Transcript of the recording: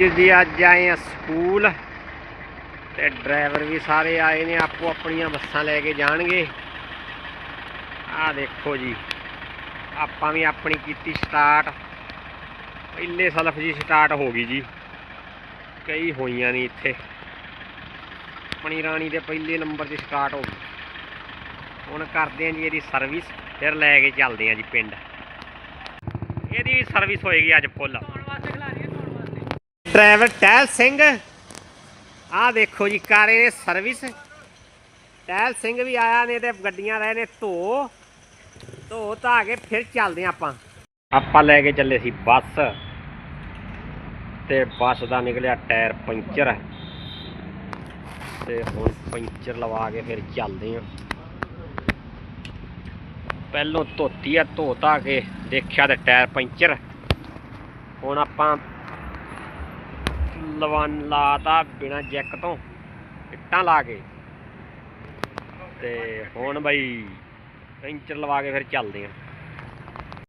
ਜੀ ਅੱਜ ਆਏ ਆ ਸਕੂਲ ਤੇ ਡਰਾਈਵਰ ਵੀ ਸਾਰੇ ਆਏ ਨੇ, ਆਪੋ ਆਪਣੀਆਂ ਬੱਸਾਂ ਲੈ ਕੇ ਜਾਣਗੇ। ਆਹ ਦੇਖੋ ਜੀ, ਆਪਾਂ ਵੀ ਆਪਣੀ ਕੀਤੀ ਸਟਾਰਟ ਪਹਿਲੇ ਸਲਫ ਜੀ ਸਟਾਰਟ ਹੋ ਗਈ ਜੀ, ਕਈ ਹੋਈਆਂ ਨਹੀਂ ਇੱਥੇ। ਆਪਣੀ ਰਾਣੀ ਦੇ ਪਹਿਲੇ ਨੰਬਰ 'ਤੇ ਸਟਾਰਟ ਹੋ ਗਈ। ਹੁਣ ਕਰਦੇ ਆਂ ਜੀ ਇਹਦੀ ਸਰਵਿਸ ਫਿਰ ਲੈ ਕੇ ਚੱਲਦੇ ਆਂ ਜੀ ਪਿੰਡ। ਇਹਦੀ ਵੀ ਸਰਵਿਸ ਹੋਏਗੀ ਅੱਜ ਫੁੱਲ ਡਰਾਈਵਰ ਟਹਿਲ ਸਿੰਘ। ਆਹ ਦੇਖੋ ਜੀ, ਕਾਰ ਰਹੇ ਸਰਵਿਸ ਟਹਿਲ ਸਿੰਘ ਵੀ ਆਇਆ ਨੇ ਤੇ ਗੱਡੀਆਂ ਰਹੇ ਨੇ ਧੋ। ਧੋ ਧਾ ਕੇ ਫਿਰ ਚੱਲਦੇ ਆਪਾਂ। ਆਪਾਂ ਲੈ ਕੇ ਚੱਲੇ ਸੀ ਬੱਸ। ਤੇ ਬੱਸ ਦਾ ਨਿਕਲਿਆ ਟਾਇਰ ਪੰਚਰ। ਤੇ ਹੁਣ ਪੰਚਰ ਲਵਾ ਕੇ ਫਿਰ ਚੱਲਦੇ ਹਾਂ। ਪਹਿਲੋਂ ਧੋਤੀ ਆ, ਧੋ ਧਾ ਕੇ ਦੇਖਿਆ ਤੇ ਟਾਇਰ ਪੰਚਰ। ਹੁਣ ਆਪਾਂ ਲਵਾਨ ਲਾਤਾ ਬਿਨਾ ਜੈਕ ਤੋਂ। ਇੱਟਾਂ ਲਾ ਕੇ। ਤੇ ਹੁਣ ਬਈ ਪੈਂਚਰ ਲਵਾ ਕੇ ਫਿਰ ਚੱਲਦੇ ਆਂ।